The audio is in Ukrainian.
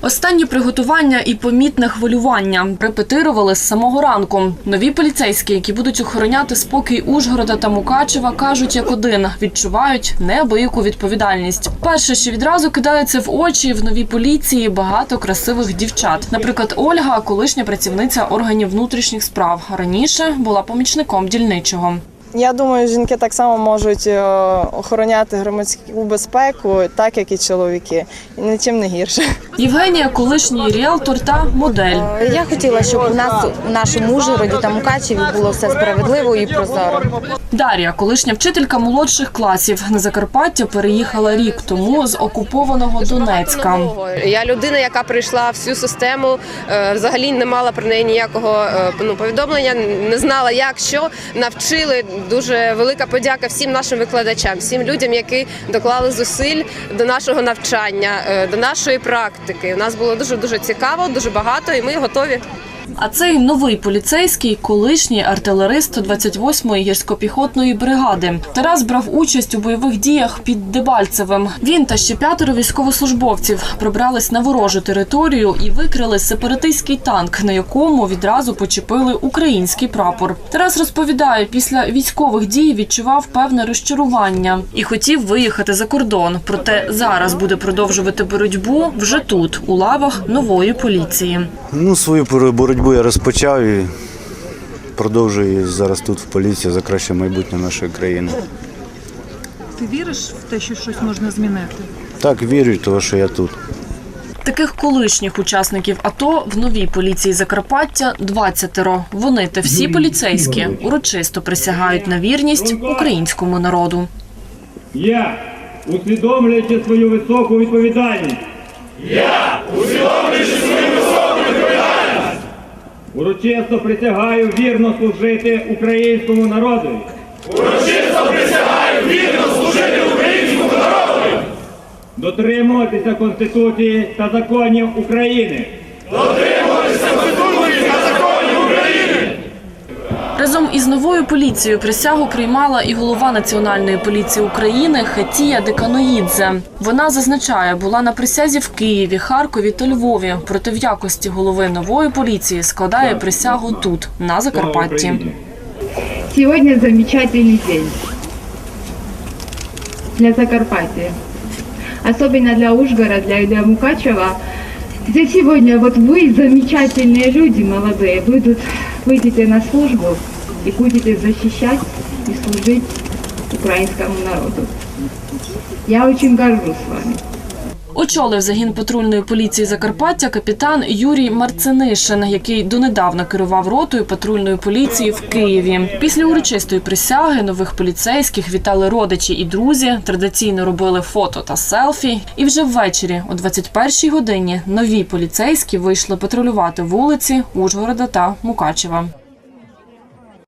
Останні приготування і помітне хвилювання репетирували з самого ранку. Нові поліцейські, які будуть охороняти спокій Ужгорода та Мукачева, кажуть як один відчувають неабияку відповідальність. Перше, що відразу кидається в очі в новій поліції, багато красивих дівчат. Наприклад, Ольга, колишня працівниця органів внутрішніх справ, раніше була помічником дільничого. Я думаю, жінки так само можуть е, охороняти громадську безпеку, так як і чоловіки, і нічим не гірше. Євгенія, колишній ріелтор та модель. Я хотіла, щоб у нас у нашому Ужгороді та Мукачеві було все справедливо і прозоро. Дар'я, колишня вчителька молодших класів на Закарпаття, переїхала рік тому з окупованого Донецька. Я людина, яка прийшла всю систему, е, взагалі не мала про неї ніякого е, ну, повідомлення, не знала, як що навчили. Дуже велика подяка всім нашим викладачам, всім людям, які доклали зусиль до нашого навчання, е, до нашої практики. У нас було дуже дуже цікаво, дуже багато, і ми готові. А цей новий поліцейський, колишній артилерист 28-ї гірсько-піхотної бригади. Тарас брав участь у бойових діях під Дебальцевим. Він та ще п'ятеро військовослужбовців пробрались на ворожу територію і викрили сепаратистський танк, на якому відразу почепили український прапор. Тарас розповідає, після військових дій відчував певне розчарування і хотів виїхати за кордон. Проте зараз буде продовжувати боротьбу вже тут, у лавах нової поліції. Ну, свою пор- боротьбу я розпочав і продовжую зараз тут в поліції за краще майбутнє нашої країни. Ти віриш в те, що щось можна змінити? Так, вірю, тому що я тут. Таких колишніх учасників АТО в новій поліції Закарпаття 20 Вони та всі поліцейські урочисто присягають на вірність українському народу. Я, усвідомлюючи свою високу відповідальність. Я, усвідомлюючи свою високу відповідальність. Урочисто присягаю вірно служити українському народу. Урочисто присягаю вірно служити українському народу. Дотримуватися Конституції та законів України. Разом із новою поліцією присягу приймала і голова Національної поліції України Хатія Деканоїдзе. Вона зазначає, була на присязі в Києві, Харкові та Львові. Проте в якості голови нової поліції складає присягу тут, на Слава Закарпатті. Україні! Сегодня замечательный день для Закарпатья. Особенно для Ужгорода, для, для Мукачева. Здесь сегодня вот вы, замечательные люди молодые, будут, выйдете на службу и будете защищать и служить украинскому народу. Я очень горжусь вами. Очолив загін патрульної поліції Закарпаття капітан Юрій Марцинишин, який донедавна керував ротою патрульної поліції в Києві. Після урочистої присяги нових поліцейських вітали родичі і друзі. Традиційно робили фото та селфі. І вже ввечері, о 21-й годині, нові поліцейські вийшли патрулювати вулиці Ужгорода та Мукачева.